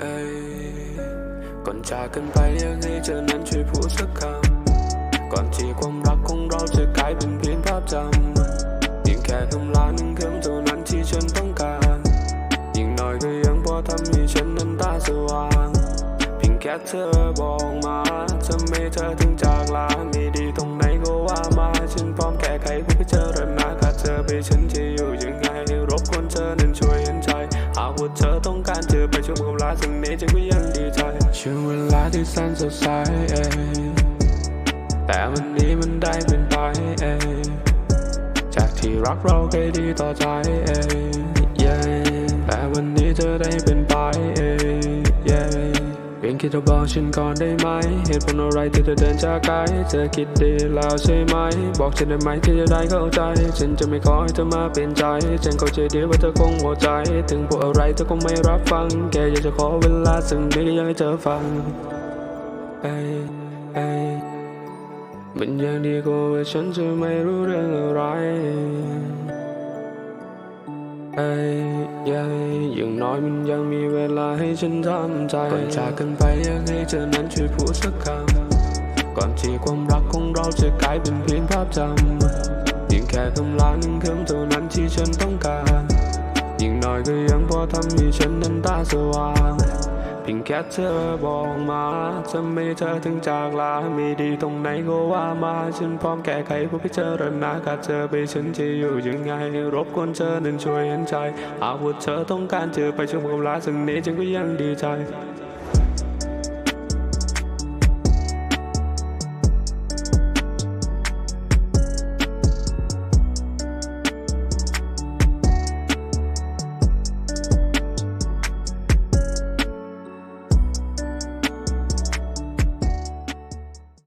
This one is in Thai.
ก่อนจากกันไปอยากให้เธอนั้นช่วยพูดสักคำก่อนที่ความรักของเราจะกลายเป็นเพียงภาพจำยิ่งแค่คำลาหนึ่งคำเท่านั้นที่ฉันต้องการยิ่งน้อยก็ยังพอทำให้ฉันนั้นตาสว่างเพียงแค่เธอบอกมาทำไมเธอถึงจากลาไม่ดีตรงไหนก็ว่ามาฉันพร้อมแก้ไขเพื่อพิจารณาขาดเธอไปฉันจะอยู่ยังไงรบกวนเธอนั้นช่วย ไปช่วยความลาสิ่งนี้ฉันก็ยังดีใจช่วงเวลาที่แสนสดใสเองแต่วันนี้มันได้เป็นไปเองจากที่รักเราเคยดีต่อใจเองแต่วันนี้เธอได้เป็นไป ค่เธอบอกฉันก่อนได้ไหม เหตุผลอะไรที่เธอเดินจากไกลเธอคิดดีแล้วใช่ไหม บอกฉันได้ไหมที่จะได้เข้าใจ ฉันจะไม่ขอให้เธอมาเปลี่ยนใจ ฉันเข้าใจดีว่าเธอคงหัวใจ ถึงพูดอะไรเธอคงไม่รับฟังแค่อยากจะขอเวลาสักนิดอยากให้เธอฟังเอ้ยเอ้มันยังดีกว่าฉันจะไม่รู้เรื่องอะไรไอ้ยัย อย่างน้อยมันยังมีเวลาให้ฉันทำใจก่อนจากกันไปอยากให้เธอนั้นช่วยพูดสักคำก่อนที่ความรักของเราจะกลายเป็นเพียงภาพจำยิ่งแค่คำลาหนึ่งคำเท่านั้นที่ฉันต้องการ ยิ่งน้อยก็ยังพอทำให้ฉันนั้นตาสว่าง พียงแค่เธอบอกมาทำไมเธอถึงจากลาไม่ดีตรงไหนก็ว่ามาฉันพร้อมแก้ไขเพื่อพิจารณาขาดเธอไปฉันจะอยู่ยังไง รบกวนเธอนั้นช่วยเห็นใจหากว่าเธอต้องการเจอไปช่วงความลาสักนี้ฉันก็ยังดีใจ